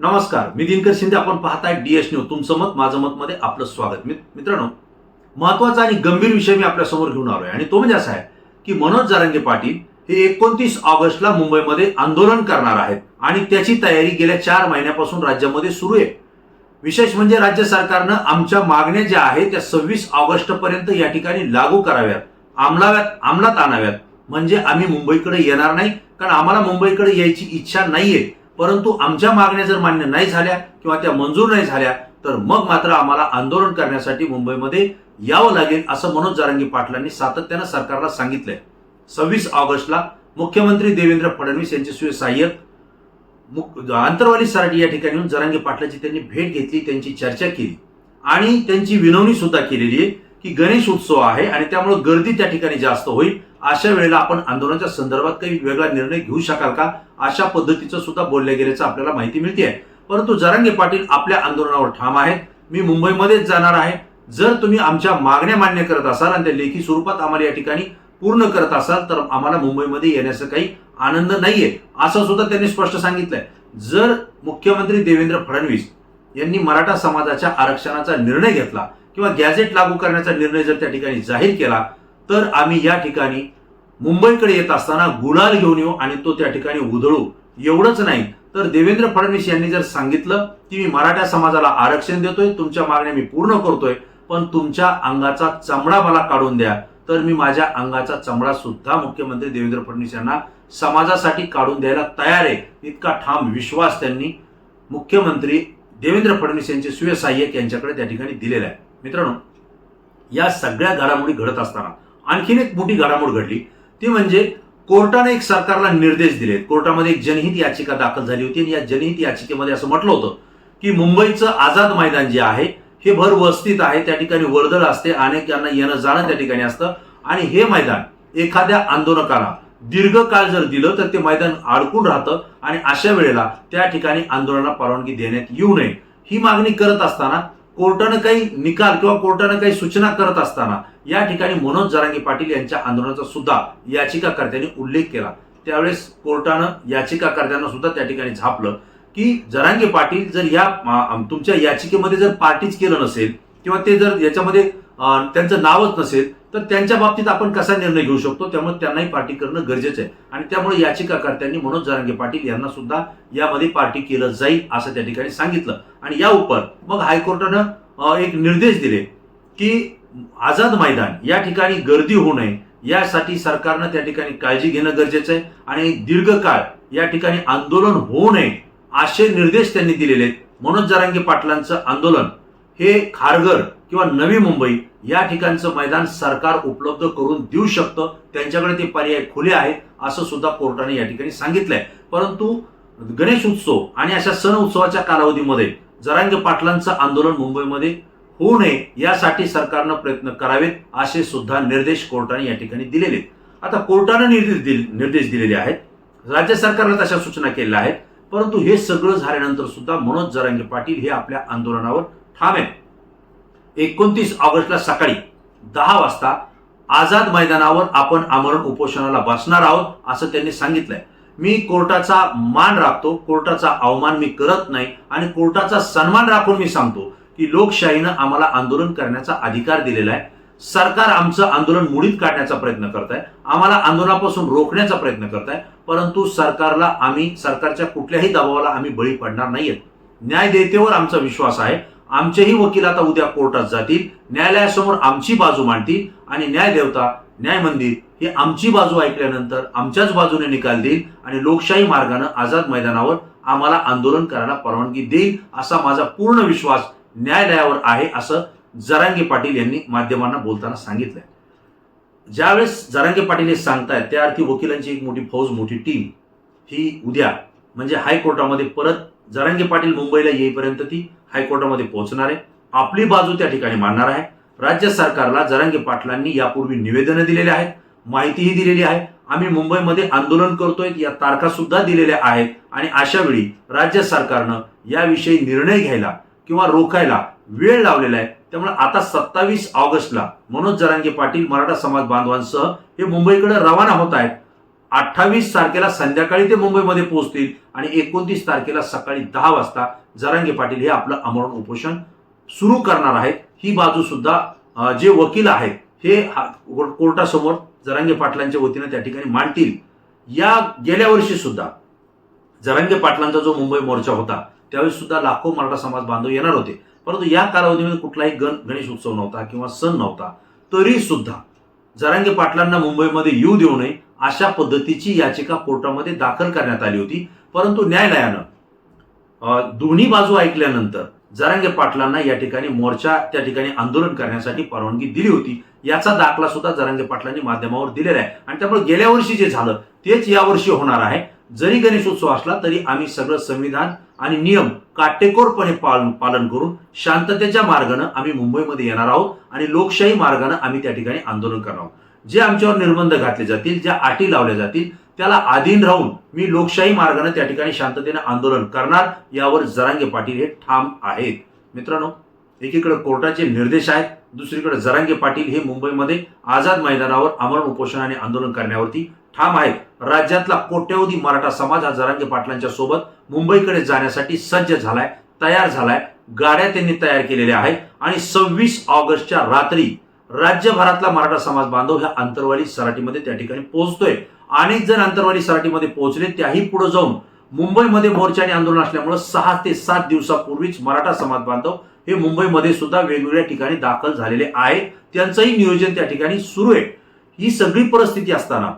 नमस्कार मी दिनकर शिंदे. आपण पाहताय डीएस न्यूज तुमचं मत माझं मत मध्ये आपलं स्वागत. मी मित्रांनो महत्त्वाचा आणि गंभीर विषय मी आपल्यासमोर घेऊन आलोय. आणि तो म्हणजे असा आहे की मनोज जारंगे पाटील हे एकोणतीस ऑगस्टला मुंबईमध्ये आंदोलन करणार आहेत. आणि त्याची तयारी गेल्या चार महिन्यापासून राज्यामध्ये सुरू आहे. विशेष म्हणजे राज्य सरकारनं आमच्या मागण्या ज्या आहेत त्या सव्वीस ऑगस्ट पर्यंत या ठिकाणी लागू कराव्यात. अंमलाव्यात अंमलात आणाव्यात. म्हणजे आम्ही मुंबईकडे येणार नाही कारण आम्हाला मुंबईकडे यायची इच्छा नाहीये. परंतु आमच्या मागण्या जर मान्य नाही झाल्या किंवा त्या मंजूर नाही झाल्या तर मग मात्र आम्हाला आंदोलन करण्यासाठी मुंबईमध्ये यावं लागेल असं मनोज जारंगी पाटलांनी सातत्यानं सरकारला सांगितलंय. सव्वीस ऑगस्टला मुख्यमंत्री देवेंद्र फडणवीस यांचे सुय सहाय्यक आंतरवाली सराटी या ठिकाणी येऊन जरांगी पाटलाची त्यांनी भेट घेतली त्यांची चर्चा केली. आणि त्यांची विनवणी सुद्धा केलेली आहे की गणेश उत्सव आहे आणि त्यामुळे गर्दी त्या ठिकाणी जास्त होईल. अशा वेळेला आपण आंदोलनाच्या संदर्भात काही वेगळा निर्णय घेऊ शकाल का? अशा पद्धतीचं सुद्धा बोलल्या गेल्याचं आपल्याला माहिती मिळते परंतु जरांगे पाटील आपल्या आंदोलनावर ठाम आहेत. मी मुंबईमध्येच जाणार आहे. जर तुम्ही आमच्या मागण्या मान्य करत असाल आणि त्या लेखी स्वरूपात आम्हाला या ठिकाणी पूर्ण करत असाल तर आम्हाला मुंबईमध्ये येण्याचा काही आनंद नाहीये असं सुद्धा त्यांनी स्पष्ट सांगितलंय. जर मुख्यमंत्री देवेंद्र फडणवीस यांनी मराठा समाजाच्या आरक्षणाचा निर्णय घेतला किंवा गॅझेट लागू करण्याचा निर्णय जर त्या ठिकाणी जाहीर केला तर आम्ही या ठिकाणी मुंबईकडे येत असताना गुलाल घेऊन येऊ आणि तो त्या ठिकाणी उधळू एवढंच नाही. तर देवेंद्र फडणवीस यांनी जर सांगितलं की मी मराठा समाजाला आरक्षण देतोय तुमच्या मागण्या मी पूर्ण करतोय पण तुमच्या अंगाचा चमडा मला काढून द्या तर मी माझ्या अंगाचा चमडा सुद्धा मुख्यमंत्री देवेंद्र फडणवीस यांना समाजासाठी काढून द्यायला तयार आहे. इतका ठाम विश्वास त्यांनी मुख्यमंत्री देवेंद्र फडणवीस यांचे सुय सहाय्यक यांच्याकडे त्या ठिकाणी दिलेला आहे. मित्रांनो या सगळ्या घडामोडी घडत असताना आणखीन एक मोठी घडामोड घडली. ती म्हणजे कोर्टाने एक सरकारला निर्देश दिले कोर्टामध्ये एक जनहित याचिका दाखल झाली होती आणि या जनहित याचिकेमध्ये असं म्हटलं होतं की मुंबईचं आझाद मैदान जे आहे हे भर वस्तीत आहे त्या ठिकाणी वर्दळ असते अनेकांना येणं जाणं त्या ठिकाणी असतं आणि हे मैदान एखाद्या आंदोलकाला दीर्घकाळ जर दिलं तर ते मैदान अडकून राहतं आणि अशा वेळेला त्या ठिकाणी आंदोलनाला परवानगी देण्यात येऊ नये. ही मागणी करत असताना कोर्टानं काही निकाल किंवा कोर्टानं काही सूचना करत असताना या ठिकाणी मनोज जरांगे पाटील यांच्या आंदोलनाचा सुद्धा याचिकाकर्त्यांनी उल्लेख केला. त्यावेळेस कोर्टानं याचिकाकर्त्यांना सुद्धा त्या ठिकाणी झापलं की जरांगे पाटील जर या तुमच्या याचिकेमध्ये जर पार्टीच केलं नसेल किंवा ते जर याच्यामध्ये त्यांचं नावच नसेल तर त्यांच्या बाबतीत आपण कसा निर्णय घेऊ शकतो? त्यामुळे त्यांनाही पार्टी करणं गरजेचं आहे. आणि त्यामुळे याचिकाकर्त्यांनी मनोज जरांगे पाटील यांना सुद्धा यामध्ये पार्टी केलं जाईल असं त्या ठिकाणी सांगितलं. आणि या उपर मग हायकोर्टानं एक निर्देश दिले की आझाद मैदान या ठिकाणी गर्दी होऊ नये. यासाठी सरकारनं त्या ठिकाणी काळजी घेणं गरजेचं आहे आणि दीर्घकाळ या ठिकाणी आंदोलन होऊ नये असे निर्देश त्यांनी दिलेले आहेत. मनोज जरांगे पाटलांचं आंदोलन हे खारघर किंवा नवी मुंबई या ठिकाणचं मैदान सरकार उपलब्ध करून देऊ शकतं. त्यांच्याकडे ते पर्याय खुले आहेत असं सुद्धा कोर्टाने या ठिकाणी सांगितलंय. परंतु गणेश उत्सव आणि अशा सण उत्सवाच्या कालावधीमध्ये जरांगे पाटलांचं आंदोलन मुंबईमध्ये होऊ नये यासाठी सरकारनं प्रयत्न करावेत असे सुद्धा निर्देश कोर्टाने या ठिकाणी दिलेले आता कोर्टानं निर्देश दिल- निर्देश दिलेले आहेत. राज्य सरकारला तशा सूचना केलेल्या आहेत. परंतु हे सगळं झाल्यानंतर सुद्धा मनोज जरांगे पाटील हे आपल्या आंदोलनावर ठाम आहेत. एकोणतीस ऑगस्टला सकाळी दहा वाजता आझाद मैदानावर आपण आमरण उपोषणाला बसणार आहोत असं त्यांनी सांगितलंय. मी कोर्टाचा मान राखतो कोर्टाचा अवमान मी करत नाही आणि कोर्टाचा सन्मान राखून मी सांगतो की लोकशाहीनं आम्हाला आंदोलन करण्याचा अधिकार दिलेला आहे. सरकार आमचं आंदोलन मुडीत काढण्याचा प्रयत्न करत आहे आम्हाला आंदोलनापासून रोखण्याचा प्रयत्न करत आहे परंतु सरकारला आम्ही सरकारच्या कुठल्याही दबावाला आम्ही बळी पडणार नाहीयेत. न्यायदेतेवर आमचा विश्वास आहे. आमचेही वकील आता उद्या कोर्टात जातील. न्यायालयासमोर आमची बाजू मांडतील. आणि न्यायदेवता न्याय मंदिर ते आमची बाजू ऐकल्यानंतर आमच्याच बाजूने निकाल देईल आणि लोकशाही मार्गानं आझाद मैदानावर आम्हाला आंदोलन करायला परवानगी देईल असा माझा पूर्ण विश्वास न्यायालयावर आहे असं जरांगे पाटील यांनी माध्यमांना बोलताना सांगितलंय. ज्यावेळेस जरांगे पाटील हे सांगतायत त्या अर्थी वकिलांची एक मोठी फौज मोठी टीम ही उद्या म्हणजे हायकोर्टामध्ये परत जरांगे पाटील मुंबईला येईपर्यंत ती हायकोर्टामध्ये पोहोचणार आहे. आपली बाजू त्या ठिकाणी मांडणार आहे. राज्य सरकारला जरांगे पाटलांनी यापूर्वी निवेदनं दिलेली आहेत. माहितीही दिलेली आहे. आम्ही मुंबईमध्ये आंदोलन करतोय या तारखा सुद्धा दिलेल्या आहेत. आणि अशा वेळी राज्य सरकारनं याविषयी निर्णय घ्यायला किंवा रोखायला वेळ लावलेला आहे. त्यामुळे आता सत्तावीस ऑगस्टला मनोज जरांगे पाटील मराठा समाज बांधवांसह हे मुंबईकडे रवाना होत आहेत. अठ्ठावीस तारखेला संध्याकाळी ते मुंबईमध्ये पोहोचतील आणि एकोणतीस तारखेला सकाळी दहा वाजता जरांगे पाटील हे आपलं आमरण उपोषण सुरू करणार आहेत. ही बाजू सुद्धा जे वकील आहेत हे कोर्टासमोर जरांगे पाटलांच्या वतीनं त्या ठिकाणी मांडतील. या गेल्या वर्षी सुद्धा जरांगे पाटलांचा जो मुंबई मोर्चा होता त्यावेळी सुद्धा लाखो मराठा समाज बांधव येणार होते. परंतु या कालावधीमध्ये कुठलाही गण गणेश उत्सव नव्हता किंवा सण नव्हता. तरी सुद्धा जरांगे पाटलांना मुंबईमध्ये येऊ देऊ नये अशा पद्धतीची याचिका कोर्टामध्ये दाखल करण्यात आली होती. परंतु न्यायालयानं दोन्ही बाजू ऐकल्यानंतर जरांगे पाटलांना या ठिकाणी मोर्चा त्या ठिकाणी आंदोलन करण्यासाठी परवानगी दिली होती. याचा दाखला सुद्धा जरांगे पाटलांनी माध्यमावर दिलेला आहे. आणि त्यामुळे गेल्या वर्षी जे झालं तेच यावर्षी होणार आहे. जरी गणेशोत्सव असला तरी आम्ही सगळं संविधान आणि नियम काटेकोरपणे पालन पालन करून शांततेच्या मार्गानं आम्ही मुंबईमध्ये येणार आहोत आणि लोकशाही मार्गानं आम्ही त्या ठिकाणी आंदोलन करणार आहोत. जे आमच्यावर निर्बंध घातले जातील ज्या अटी लावल्या जातील त्याला अधीन राहून मी लोकशाही मार्गाने त्या ठिकाणी शांततेने आंदोलन करणार यावर जरांगे पाटील हे ठाम आहेत. मित्रांनो एकीकडे कोर्टाचे निर्देश आहेत दुसरीकडे जरांगे पाटील हे मुंबईमध्ये आझाद मैदानावर आमरण उपोषण आणि आंदोलन करण्यावरती ठाम आहेत. राज्यातला कोट्यवधी मराठा समाज हा जरांगे पाटलांच्या सोबत मुंबईकडे जाण्यासाठी सज्ज झालाय तयार झालाय. गाड्या त्यांनी तयार केलेल्या आहेत आणि सव्वीस ऑगस्टच्या रात्री राज्यभरातला मराठा समाज बांधव ह्या अंतरवाली सराटीमध्ये त्या ठिकाणी पोहोचतोय. अनेक जण अंतरवाली सराटीमध्ये पोहोचले त्याही पुढे जाऊन मुंबईमध्ये मोर्चा आणि आंदोलन असल्यामुळे सहा ते सात दिवसापूर्वीच मराठा समाज बांधव हे मुंबईमध्ये सुद्धा वेगवेगळ्या ठिकाणी दाखल झालेले आहेत. त्यांचंही नियोजन त्या ठिकाणी सुरू आहे. ही सगळी परिस्थिती असताना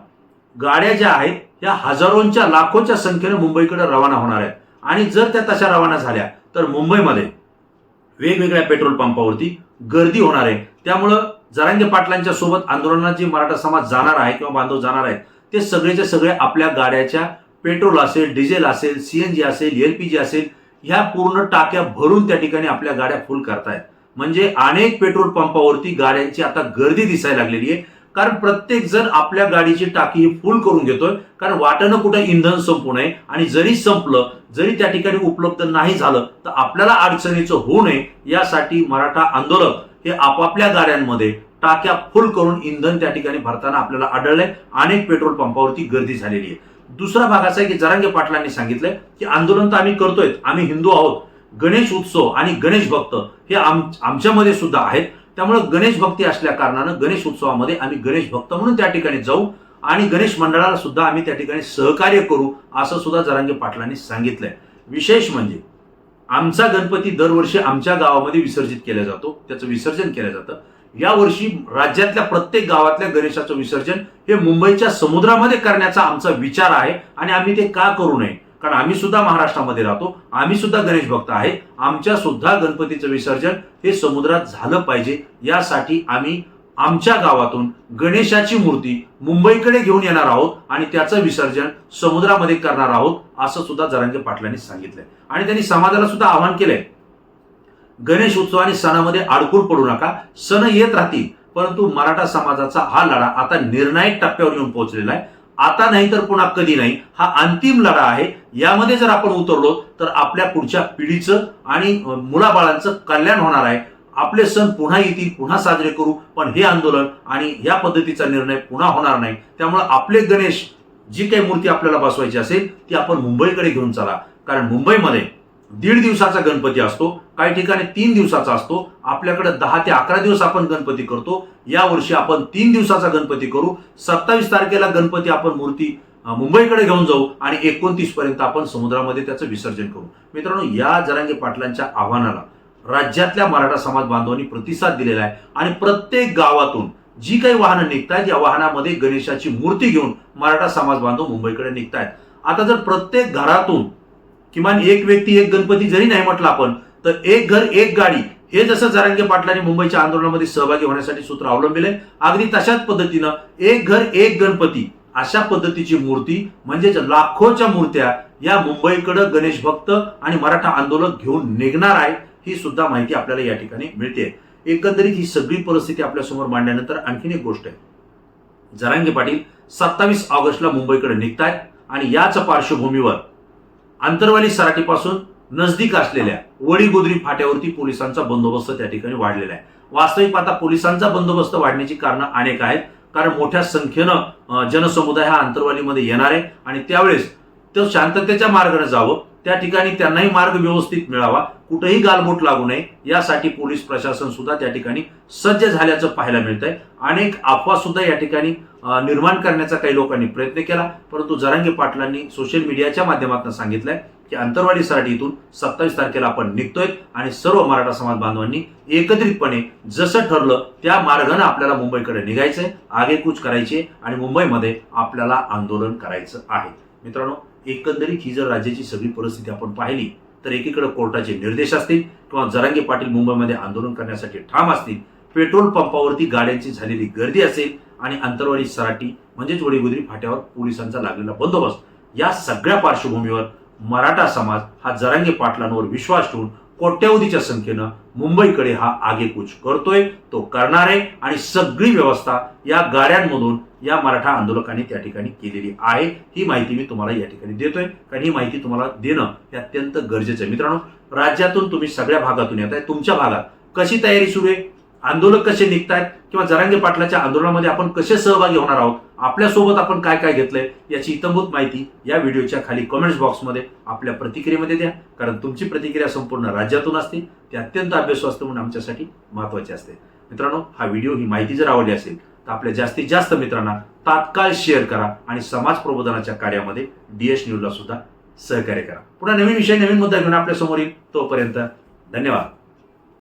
गाड्या ज्या आहेत त्या हजारोंच्या लाखोच्या संख्येने मुंबईकडे रवाना होणार आहेत. आणि जर त्या तशा रवाना झाल्या तर मुंबईमध्ये वेगवेगळ्या पेट्रोल पंपावरती गर्दी होणार आहे. त्यामुळं जरांगे पाटलांच्या सोबत आंदोलनात जे मराठा समाज जाणार आहे किंवा बांधव जाणार आहे ते सगळेचे सगळे आपल्या गाड्याच्या पेट्रोल असेल डिझेल असेल सीएनजी असेल एलपीजी असेल ह्या पूर्ण टाक्या भरून त्या ठिकाणी आपल्या गाड्या फुल करतायत. म्हणजे अनेक पेट्रोल पंपावरती गाड्यांची आता गर्दी दिसायला लागलेली आहे. कारण प्रत्येक जण आपल्या गाडीची टाकी ही फुल करून घेतोय. कारण वाटणं कुठं इंधन संपू नये. आणि जरी संपलं जरी त्या ठिकाणी उपलब्ध नाही झालं तर आपल्याला अडचणीचं होऊ नये यासाठी मराठा आंदोलक हे आपापल्या गाड्यांमध्ये टाक्या फुल करून इंधन त्या ठिकाणी भरताना आपल्याला आढळलंय. अनेक पेट्रोल पंपावरती गर्दी झालेली आहे. दुसरा भाग असा आहे की जरांगे पाटलांनी सांगितलंय की आंदोलन तर आम्ही करतोय आम्ही हिंदू आहोत. गणेश उत्सव आणि गणेश भक्त हे आम आमच्यामध्ये सुद्धा आहेत. त्यामुळे गणेश भक्ती असल्या कारणानं गणेश उत्सवामध्ये आम्ही गणेश भक्त म्हणून त्या ठिकाणी जाऊ आणि गणेश मंडळाला सुद्धा आम्ही त्या ठिकाणी सहकार्य करू असं सुद्धा जरांगे पाटलांनी सांगितलंय. विशेष म्हणजे आमचा गणपती दरवर्षी आमच्या गावामध्ये विसर्जित केला जातो. त्याचं विसर्जन केलं जातं. यावर्षी राज्यातल्या प्रत्येक गावातल्या गणेशाचं विसर्जन हे मुंबईच्या समुद्रामध्ये करण्याचा आमचा विचार आहे आणि आम्ही ते का करू नये? कारण आम्ही सुद्धा महाराष्ट्रामध्ये राहतो आम्ही सुद्धा गणेश भक्त आहे आमच्या सुद्धा गणपतीचं विसर्जन हे समुद्रात झालं पाहिजे. यासाठी आम्ही आमच्या गावातून गणेशाची मूर्ती मुंबईकडे घेऊन येणार आहोत आणि त्याचं विसर्जन समुद्रामध्ये करणार आहोत असं सुद्धा जरांगे पाटलांनी सांगितलंय. आणि त्यांनी समाजाला सुद्धा आवाहन केलंय. गणेश उत्सव आणि सणामध्ये अडकून पडू नका. सण येत राहतील परंतु मराठा समाजाचा हा लढा आता निर्णायक टप्प्यावर येऊन पोहोचलेला आहे. आता नाही तर पुन्हा कधी नाही. हा अंतिम लढा आहे. यामध्ये जर आपण उतरलो तर आपल्या पुढच्या पिढीचं आणि मुलाबाळांचं कल्याण होणार आहे. आपले सण पुन्हा येतील पुन्हा साजरे करू पण हे आंदोलन आणि या पद्धतीचा निर्णय पुन्हा होणार नाही. त्यामुळे आपले गणेश जी काही मूर्ती आपल्याला बसवायची असेल ती आपण मुंबईकडे घेऊन चला. कारण मुंबईमध्ये दीड दिवसाचा गणपती असतो काही ठिकाणी तीन दिवसाचा असतो आपल्याकडे दहा ते अकरा दिवस आपण गणपती करतो. या वर्षी आपण तीन दिवसाचा गणपती करू. सत्तावीस तारखेला गणपती आपण मूर्ती मुंबईकडे घेऊन जाऊ आणि एकोणतीस पर्यंत आपण समुद्रामध्ये त्याचं विसर्जन करू. मित्रांनो या जरांगे पाटलांच्या आव्हानाला राज्यातल्या मराठा समाज बांधवांनी प्रतिसाद दिलेला आहे आणि प्रत्येक गावातून जी काही वाहनं निघतायत या वाहनामध्ये गणेशाची मूर्ती घेऊन मराठा समाज बांधव मुंबईकडे निघतायत. आता जर प्रत्येक घरातून किमान एक व्यक्ती एक गणपती जरी नाही म्हटलं आपण तर एक घर एक गाडी हे जसं जरांगे पाटलांनी मुंबईच्या आंदोलनामध्ये सहभागी होण्यासाठी सूत्र अवलंबिले अगदी तशाच पद्धतीनं एक घर एक गणपती अशा पद्धतीची मूर्ती म्हणजेच लाखोच्या मूर्त्या या मुंबईकडे गणेश भक्त आणि मराठा आंदोलक घेऊन निघणार आहे ही सुद्धा माहिती आपल्याला या ठिकाणी मिळते. एकंदरीत ही सगळी परिस्थिती आपल्यासमोर मांडल्यानंतर आणखीन एक गोष्ट आहे. जरांगे पाटील सत्तावीस ऑगस्टला मुंबईकडे निघतायत आणि याच पार्श्वभूमीवर आंतरवाली सराटीपासून नजदीक असलेल्या वडीगोदरी फाट्यावरती पोलिसांचा बंदोबस्त त्या ठिकाणी वाढलेला आहे. वास्तविक आता पोलिसांचा बंदोबस्त वाढण्याची कारणं अनेक आहेत कारण मोठ्या संख्येनं जनसमुदाय हा अंतरवालीमध्ये येणार आहे आणि त्यावेळेस तो शांततेच्या मार्गाने जावं त्या ठिकाणी त्यांनाही मार्ग व्यवस्थित मिळावा. कुठेही गालबोट लागू नये. यासाठी पोलीस प्रशासन सुद्धा त्या ठिकाणी सज्ज झाल्याचं पाहायला मिळतंय. अनेक अफवा सुद्धा या ठिकाणी निर्माण करण्याचा काही लोकांनी प्रयत्न केला. परंतु जरांगे पाटलांनी सोशल मीडियाच्या माध्यमातून सांगितलंय की अंतरवाडी सराटी इथून सत्तावीस तारखेला आपण निघतोय आणि सर्व मराठा समाज बांधवांनी एकत्रितपणे जसं ठरलं त्या मार्गानं आपल्याला मुंबईकडे निघायचंय. आगेकूच करायची आणि मुंबईमध्ये आपल्याला आंदोलन करायचं आहे. मित्रांनो एकंदरीत ही जर राज्याची सगळी परिस्थिती आपण पाहिली तर एकीकडे कोर्टाचे निर्देश असतील किंवा जरांगे पाटील मुंबईमध्ये आंदोलन करण्यासाठी ठाम असतील पेट्रोल पंपावरती गाड्यांची झालेली गर्दी असेल आणि अंतरवाडी सराटी म्हणजेच वडीगुदरी फाट्यावर पोलिसांचा लागलेला बंदोबस्त या सगळ्या पार्श्वभूमीवर मराठा समाज हा जरांगे पाटलांवर विश्वास ठेवून कोट्यवधीच्या संख्येनं मुंबईकडे हा आगेकूच करतोय. तो करणार आहे आणि सगळी व्यवस्था या गाड्यांमधून या मराठा आंदोलकांनी त्या ठिकाणी केलेली आहे. ही माहिती मी तुम्हाला या ठिकाणी देतोय. कारण ही माहिती तुम्हाला देणं हे अत्यंत गरजेचं आहे. मित्रांनो राज्यातून तुम्ही सगळ्या भागातून येत आहे तुमच्या भागात कशी तयारी सुरू आहे? आंदोलक कसे निघतायत किंवा जरांगे पाटलाच्या आंदोलनामध्ये आपण कसे सहभागी होणार आहोत? आपल्यासोबत आपण काय काय घेतलंय? याची इतंभूत माहिती या व्हिडिओच्या खाली कमेंट्स बॉक्समध्ये आपल्या प्रतिक्रियेमध्ये द्या. कारण तुमची प्रतिक्रिया संपूर्ण राज्यातून असते. ते अत्यंत अभ्यासू म्हणून आमच्यासाठी महत्वाची असते. मित्रांनो हा व्हिडिओ ही माहिती जर आवडली असेल तर आपल्या जास्तीत जास्त मित्रांना तात्काळ शेअर करा आणि समाज प्रबोधनाच्या कार्यामध्ये डीएस न्यूजला सुद्धा सहकार्य करा. पुन्हा नवीन विषय नवीन मुद्दा घेऊन आपल्यासमोर येईल तोपर्यंत धन्यवाद.